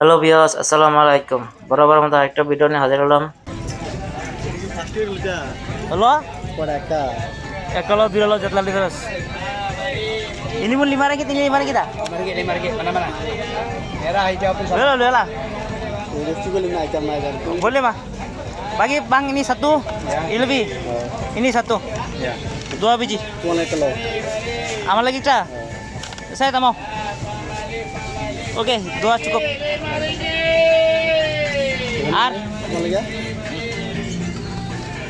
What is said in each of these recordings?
Hello বিয়াস আসসালামু আলাইকুম বরাবর মতো আরেকটা ভিডিও নিয়ে হাজির হলাম হলো Por acá. একলো বিরলো জেতলা লিখাস ini mau lima ringgit ini lima ringgit ah Market, ni market. Mana mana? Era hijau apa? Lola lola Ini juga lima item aja. boleh mah bagi bang ini satu ini lebih ini satu Ya. dua biji Tuan kilo. amal lagi cah saya tak mau oke dua cukup আর Mana lagi?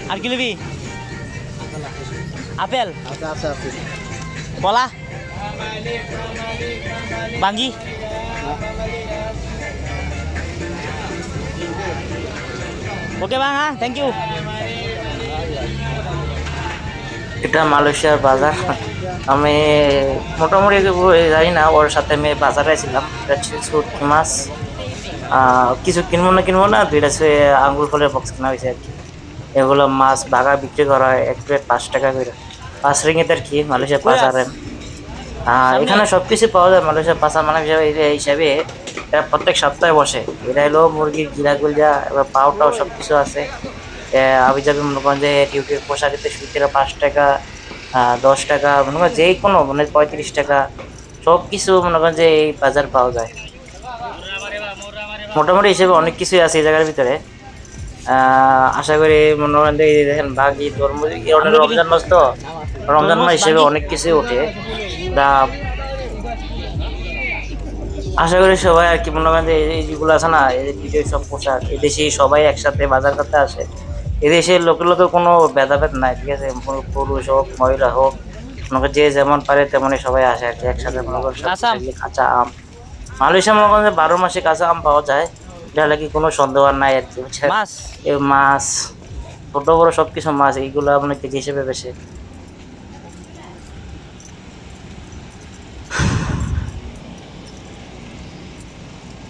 আর কি লিবি apple Apa apa apa? কলা বাঙ্গি ওকে বাং হ্যাঁ thank you এটা মালয়েশিয়ার বাজার। আমি মোটামুটি জানি না ওর সাথে আমি বাজারে ছিলাম। এটা মাছ। কিছু কিনবো না কিনবো না দুইটা আঙ্গুর ফলের বক্স কেনা হয়েছে আর কি। এগুলো মাছ বাগা বিক্রি করা হয় এক প্লেট পাঁচ টাকা করে। পাঁচ রিঙ্গিত আর কি মালয়েশিয়ার বাজারে আহ, এখানে সব কিছু পাওয়া যায় মালয়েশিয়ার পাঁচা মানে হিসাবে এই হিসাবে এটা প্রত্যেক সপ্তাহে বসে। এটা হলো মুরগির গিরা গুলজা এবার পাউটাও সব কিছু আছে। আমি যাবে মনে করেন যে ডিউটির পোশাকিতে সুতিরা পাঁচ টাকা দশ টাকা মনে করেন যে কোনো মানে পঁয়ত্রিশ টাকা সব কিছু মনে করেন যে এই বাজার পাওয়া যায়। মোটামুটি হিসেবে অনেক কিছুই আছে এই জায়গার ভিতরে। আশা করি মনে করেন যে দেখেন বাকি তরমুজ রমজান মাস তো রমজান মাস হিসেবে অনেক কিছুই ওঠে। তা আশা করি সবাই আর কি মনে করেন যে এই যেগুলো আছে না এই যে সব পোশাক এদেশে সবাই একসাথে বাজার করতে আসে। এদেশে লোকের লোকের কোনো ভেদাভেদ নাই ঠিক আছে? কোনো পুরুষ হোক মহিলা হোক মনে যে যেমন পারে তেমনই সবাই আসে আর কি একসাথে মনে করেন কাঁচা আম। মালয়েশিয়া মনে করেন বারো মাসে কাঁচা আম পাওয়া যায় এটা কি কোনো সন্দেহ আর নাই আর কি মাছ? ছোট বড় সব কিছু মাছ এইগুলো আপনার কেজি হিসেবে বেশি।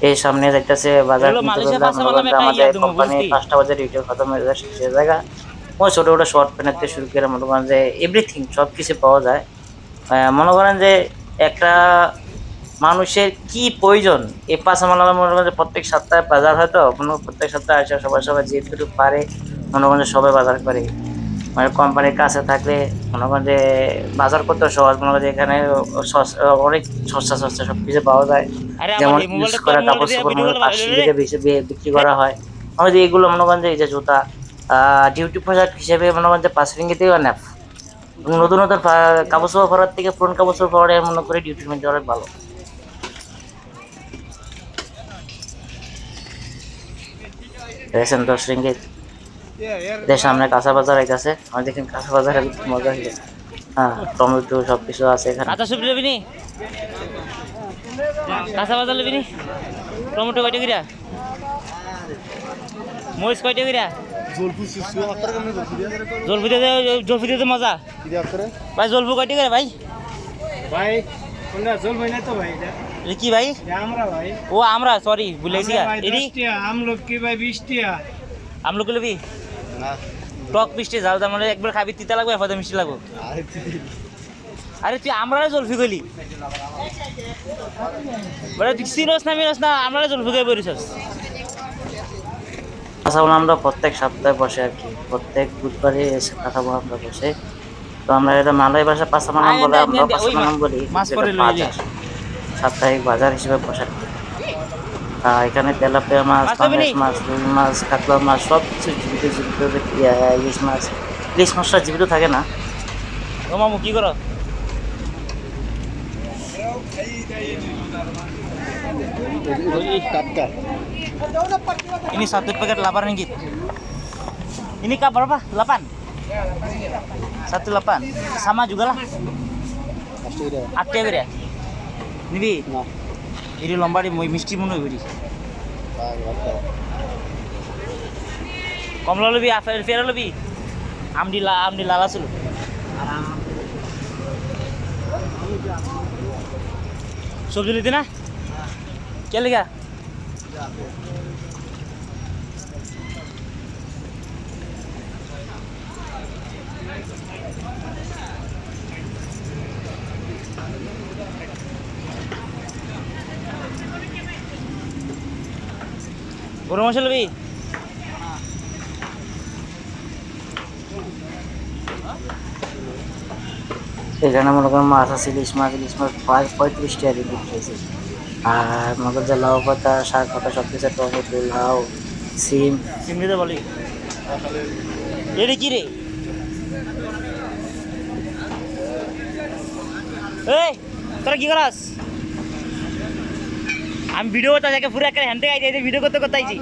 এই সামনে যাইতেছে বাজার আমাদের কোম্পানি পাঁচটা বাজার ইউটিউব খতম হয়ে যায় সে জায়গা। ওই ছোট ছোট শর্ট প্যান্ট থেকে শুরু করে মনে করেন যে এভরিথিং সব কিছু পাওয়া যায়। আহ, মনে করেন যে একটা মানুষের কি প্রয়োজন? এই পাশে মনে করেন মনে করেন যে প্রত্যেক সপ্তাহে বাজার হয় তো মনে প্রত্যেক সপ্তাহে আসে সবাই সবাই যেটুকু পারে মনে করেন যে সবাই বাজার করে। মানে কোম্পানির কাছে থাকলে মনে করেন যে বাজার করতে সহজ মনে করেন যে এখানে অনেক সস্তা সস্তা সব কিছু পাওয়া যায়। যেমন ইউজ করা কাপড় চোপড় মনে গুলো পাঁচশো টাকা বেশি বিক্রি করা হয়। আমাদের এইগুলো মনে করেন যে এই যে জুতা ডিউটি পোশাক হিসেবে মনে করেন যে পাঁচ রিঙ্গিতেও নেপ নতুন নতুন কাপড় চোপড় পরার থেকে পুরনো কাপড় চোপড় পরে মনে করি ডিউটি মধ্যে অনেক ভালো। দেখেন দশ রিঙ্গিত এদের সামনে কাঁচা বাজার আইতাছে। আমি দেখেন কাঁচা বাজার মজা হয়ে গেছে হ্যাঁ টমেটো সব কিছু আছে এখানে। কাঁচা সবজি নেবি নি? কাঁচা বাজার নেবি নি? টমেটো কয়টা কিরা মরিচ কয়টা কিরা জলফু জলফু দিয়া দিয়ে মজা কি দিয়া করে ভাই জলফু কয়টা কিরা ভাই? ভাই কি ভাই? আমরা ও আমরা সরি ভুলে গেছি আমরা ভাই বিশ টিয়া আমলোক লবি? টক মিষ্টি যাও তার মানে একবার খাবি তিতা লাগবে এরপর মিষ্টি লাগবে। আরে তুই আমরা জলফি গলি বলে তুই চিনস না মিনস না আমরা জলফি গই বলিছস কথা বলে আমরা প্রত্যেক সপ্তাহে বসে আর কি। প্রত্যেক বুধবারে এসে কথা বলে আমরা বসে। তো আমরা এটা মালয় ভাষা পাঁচামানাম বলে আমরা পাঁচামানাম বলি। সাপ্তাহিক বাজার হিসেবে বসে আর কি। আহ, এখানে তেলাপিয়া মাছ মাছ নেবে নি? পাঙ্গাস মাছ রুই মাছ কাতলা মাছ সব কিছু জীবিত জীবিত ইয়া, ইলিশ মাছ ইলিশ মাছটা জীবিত থাকে না ও মামু কি করো Katka Ini satu paket 8 ringgit. Ini kak berapa? 8? Satu 8. Sama juga lah. কষ্ট করে আটটা করে নিবি না এটি মই মিষ্টি মনে হইবি কমলা লবি আপেল ফেরা লবি। আমডি আমডি লালা ছিল সবজি লিতি না? কে লেগা গরু মাংস লবি এখানে মনে করেন মাছ আছে ইলিশ মাছ ইলিশ মাছ প্রায় পঁয়ত্রিশ টাকা দিয়ে বিক্রি হয়েছে। আর মনে করেন যে লাউ পাতা শাক পাতা সব কিছু টমেটো লাউ সিম। সিম দিতে বলি। এটা কি রে? এই তোরা কি করাস? আমি ভিডিও করতে যাকে পুরো একটা হ্যান্ডে আইতে ভিডিও করতে করতে আইছি।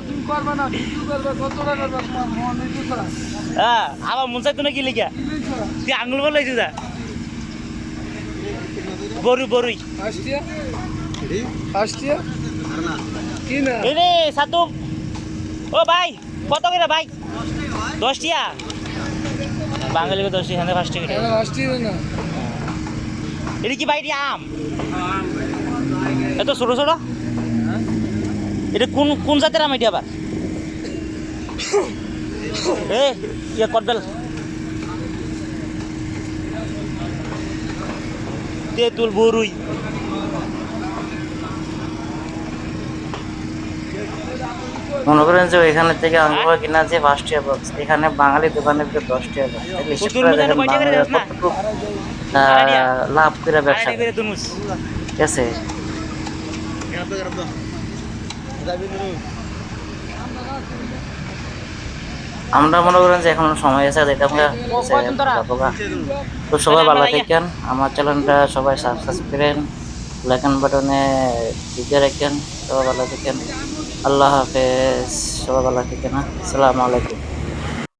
হ্যাঁ আবার মন চাইতো না কি লিখা তুই আঙুল বলে যা। বরু বরুই। এই রে সাতু। ও ভাই কত করে ভাই? দশ টিয়া? বাঙালিকে দশ টিয়া ফার্স্ট টিকিট এটা কি ভাই আম? এত ছোট ছোট? এটা কোন কোন জাতের আম এটা আবার? এ ইয়া তেঁতুল বরুই। মনে করেন যে ওইখানে থেকে আঙ্গুর কিনা যে পাঁচ টাকা বক্স এখানে বাঙালি দোকানের ভিতরে দশ টাকা লাভ করে ব্যবসা ঠিক আছে? আমরা মনে করেন যে এখন সময় আছে যেটা আমরা? তো সবাই ভালো থাকেন আমার চ্যানেলটা সবাই সাবস্ক্রাইব করেন লাইকন বাটনে দিতে রাখেন সবাই ভালো থাকেন। আল্লাহ হাফেজ সবাই ভালো থাকেন আসসালামু আলাইকুম।